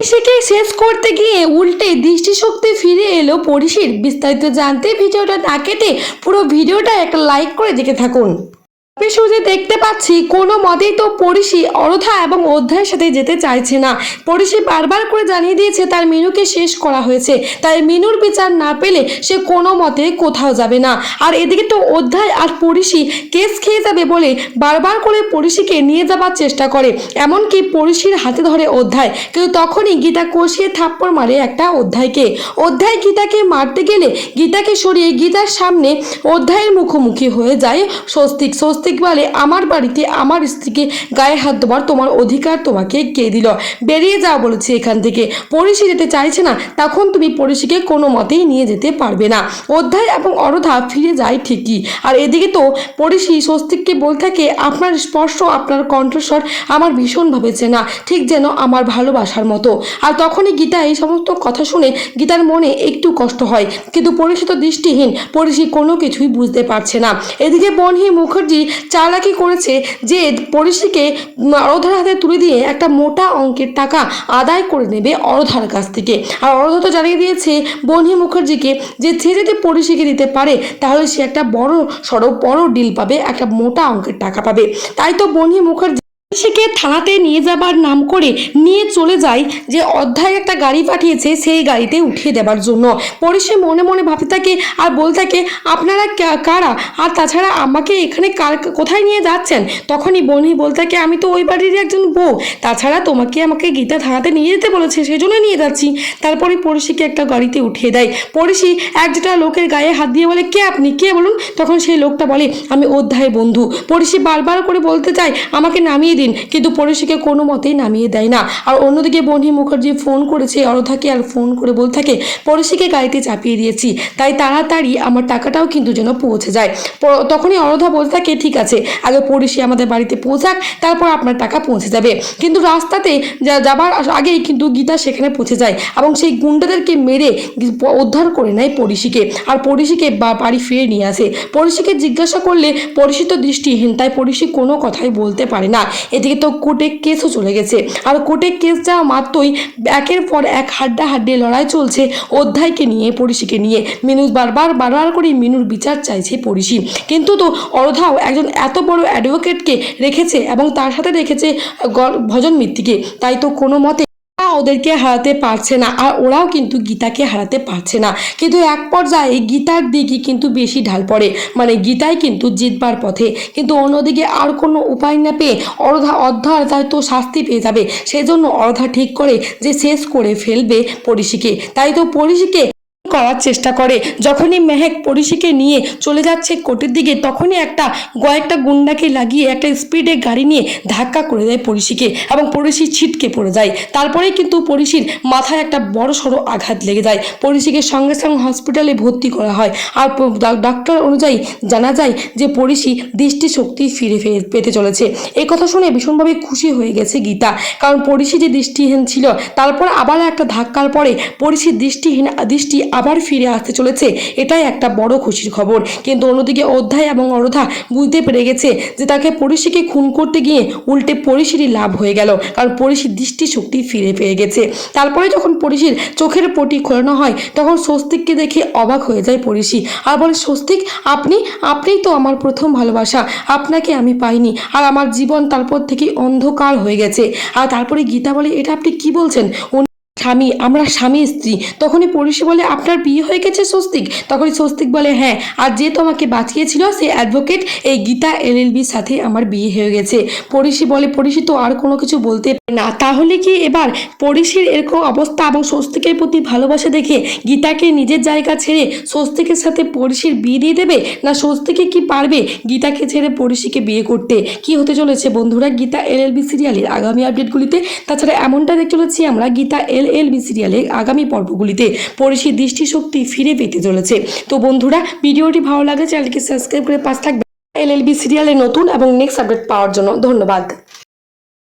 সেকে শেষ করতে গিয়ে উল্টে দৃষ্টিশক্তি ফিরে এলো পরিশির বিস্তারিত জানতে ভিডিওটা না কেটে পুরো ভিডিওটা একটা লাইক করে দেখে থাকুন। আমি দেখতে পাচ্ছি, কোনো মতেই তো পড়িশি অরথা এবং অধ্যায়ের সাথে যেতে চাইছে না। পড়িশি বারবার করে জানিয়ে দিয়েছে, তার মিনুকে শেষ করা হয়েছে। তাই মিনুর বিচার না পেলে সে কোনো মতে কোথাও যাবে না। আর এদিকে তো অধ্যায় আর পড়িশি কেস খেয়ে যাবে বলে বারবার করে পড়িশিকে নিয়ে যাবার চেষ্টা করে। এমনকি পড়িশির হাতে ধরে অধ্যায়। কিন্তু তখনই গীতা কষিয়ে থাপ্পড় মারে একটা অধ্যায়কে। অধ্যায় গীতাকে মারতে গেলে গীতাকে সরিয়ে গীতার সামনে অধ্যায়ের মুখোমুখি হয়ে যায় স্বস্তিক। স্বস্তিক বলে আমার বাড়িতে আমার স্ত্রীকে গায়ে হাত দেওয়ার তোমার অধিকার তোমাকে কে দিল? বেরিয়ে যাও বলেছে এখান থেকে। পড়িশি যেতে চাইছে না, তখন তুমি পড়িশিকে কোনো মতেই নিয়ে যেতে পারবে না। অধ্যায় এবং অরধা ফিরে যায় ঠিকই। আর এদিকে তো পড়িশি স্বস্তিককে বল থাকে, আপনার স্পর্শ, আপনার কণ্ঠস্বর আমার ভীষণভাবে চেনা, ঠিক যেন আমার ভালোবাসার মতো। আর তখনই গীতা এই সমস্ত কথা শুনে গীতার মনে একটু কষ্ট হয়। কিন্তু পরিচিত দৃষ্টিহীন পরিষি কোনো কিছুই বুঝতে পারছে না। এদিকে বনহি মুখার্জি চালাকি করেছে যে পরিষিকে অরধার হাতে তুলে দিয়ে একটা মোটা অঙ্কের টাকা আদায় করে নেবে অরধার কাছ থেকে। আর অরধা তো জানিয়ে দিয়েছে বনি মুখার্জিকে যে সে যদি পরিষিকে দিতে পারে, তাহলে সে একটা বড় সড়ো বড় ডিল পাবে, একটা মোটা অঙ্কের টাকা পাবে। তাই তো বনি মুখার্জি সেকে থানাতে নিয়ে যাবার নাম করে নিয়ে চলে যায় যে অধ্যায় একটা গাড়ি পাঠিয়েছে সেই গাড়িতে উঠিয়ে দেবার জন্য। পরে সে মনে মনে ভাবতে থাকে আর বলতে থাকে, আপনারা কারা? আর তাছাড়া আমাকে এখানে কার, কোথায় নিয়ে যাচ্ছেন? তখনই বনি বলতে থাকে, আমি তো ওই বাড়ির একজন বউ। তাছাড়া তোমাকে আমাকে গীতা থানাতে নিয়ে যেতে বলেছে সেই জন্য নিয়ে যাচ্ছি। তারপরে পড়শিকে একটা গাড়িতে উঠিয়ে দেয়। পড়শি এক যেটা লোকের গায়ে হাত দিয়ে বলে, কে আপনি? কে বলুন? তখন সেই লোকটা বলে, আমি অধ্যায় বন্ধু। পড়শি বারবার করে বলতে চায়, আমাকে নামিয়ে দিন, কিন্তু পড়শিকে কোনো মতেই নামিয়ে দেয় না। আর অন্যদিকে বনি মুখার্জি ফোন করেছে, অরথাকে আর ফোন করে বলতে থাকে পড়শিকে গাড়িতে চাপিয়ে দিয়েছি, তাই তাড়াতাড়ি আমার টাকাটাও কিন্তু যেন পৌঁছে যায়। তখনই অরধা বলতে থাকে, ঠিক আছে, আগে পড়শি আমাদের বাড়িতে পৌঁছাক, তারপর আপনার টাকা পৌঁছে যাবে। কিন্তু রাস্তাতে যাবার আগেই কিন্তু গীতা সেখানে পৌঁছে যায় এবং সেই গুন্ডাদেরকে মেরে উদ্ধার করে নেয় পড়িশিকে আর বা, বাড়ি ফিরে নিয়ে আসে। পড়িশিকে জিজ্ঞাসা করলে পড়িশি তো দৃষ্টিহীন, তাই পড়িশি কোনো কথাই বলতে পারে না। এদিকে তো কোর্টে কেসও চলে গেছে। আর কোর্টে কেস যাওয়া মাত্রই একের পর এক হাড্ডা হাড্ডি লড়াই চলছে অধ্যায়কে নিয়ে, পড়িশিকে নিয়ে। মিনু বারবার বারবার করে মিনুর বিচার চাইছে পড়িশি। কিন্তু তো অরধাও একজন এত বড় অ্যাডভোকেটকে রেখেছে এবং তার সাথে রেখেছে ভজন মিত্তিকে। তাই তো কোনো মতে ওদেরকে হারাতে পারছে না, আর ওরাও কিন্তু গীতাকে হারাতে পারছে না। কিন্তু এক পর্যায়ে গীতার দিকে কিন্তু বেশি ঢাল পড়ে। মানে গীতাই কিন্তু জিতবার পথে। কিন্তু অন্যদিকে আর কোনো উপায় না পেয়ে অর্ধা অর্ধার তার তো শাস্তি পেয়ে যাবে। সেজন্য অর্ধা ঠিক করে যে শেষ করে ফেলবে পরিশিকে তাই তো পরিশিকে করার চেষ্টা করে। যখনই মেহেক পড়িশিকে নিয়ে চলে যাচ্ছে কোর্টের দিকে, তখনই একটা কয়েকটা গুন্ডাকে লাগিয়ে একটা স্পিডে গাড়ি নিয়ে ধাক্কা করে দেয় পড়িশিকে এবং পড়িশি ছিটকে পড়ে যায়। তারপরেই কিন্তু পড়িশির মাথায় একটা বড় সড়ো আঘাত লেগে যায়। পড়িশিকে সঙ্গে সঙ্গে হসপিটালে ভর্তি করা হয়। আর ডাক্তার অনুযায়ী জানা যায় যে পড়িশি দৃষ্টিশক্তি ফিরে পেতে চলেছে। এই কথা শুনে ভীষণভাবে খুশি হয়ে গেছে গীতা। কারণ পড়িশি যে দৃষ্টিহীন ছিল, তারপর আবার একটা ধাক্কার পরে পড়িশির দৃষ্টিহীন, দৃষ্টি আবার ফিরে আসতে চলেছে। এটাই একটা বড় খুশির খবর। কিন্তু অন্যদিকে অধ্যায় এবং অরধা বুঝতে পেরে গেছে যে তাকে পরিষিকে খুন করতে গিয়ে উল্টে পরিষিরই লাভ হয়ে গেল। কারণ পরিষির দৃষ্টিশক্তি ফিরে পেয়ে গেছে। তারপরে যখন পরিষির চোখের পটি খোলানো হয়, তখন স্বস্তিককে দেখে অবাক হয়ে যায় পরিষি আর বলে, স্বস্তিক, আপনি, আপনিই তো আমার প্রথম ভালোবাসা। আপনাকে আমি পাইনি। আর আমার জীবন তারপর থেকে অন্ধকার হয়ে গেছে। আর তারপরে গীতা বলে, এটা আপনি কি বলছেন? স্বামী, আমরা স্বামী স্ত্রী। তখনই পড়শি বলে, আপনার বিয়ে হয়ে গেছে স্বস্তিক? তখনই স্বস্তিক বলে হ্যাঁ আর যে তোমাকে বাঁচিয়েছিল, সে অ্যাডভোকেট এই গীতা এলএলবির সাথে আমার বিয়ে হয়ে গেছে। পড়শি বলে, পড়শি, তো আর কোনো কিছু বলতে না। তাহলে কি এবার পড়শির এরকম অবস্থা এবং স্বস্তিকের প্রতি ভালোবাসা দেখে গীতাকে নিজের জায়গা ছেড়ে স্বস্তিকের সাথে পড়শির বিয়ে দিয়ে দেবে? না স্বস্তিকে কি পারবে গীতাকে ছেড়ে পড়শিকে বিয়ে করতে? কি হতে চলেছে বন্ধুরা, গীতা এলএলবি সিরিয়ালের আগামী আপডেটগুলিতে। তাছাড়া এমনটা দেখতে চলেছি আমরা, গীতা এল এল বি সিরিয়ালে আগামী পর্বগুলিতে পড়েছি দৃষ্টিশক্তি ফিরে পেতে চলেছে। তো বন্ধুরা, ভিডিওটি ভালো লাগে চ্যানেলকে সাবস্ক্রাইব করে পাশ থাকবে এল এল বি সিরিয়ালে নতুন এবং নেক্সট আপডেট পাওয়ার জন্য ধন্যবাদ।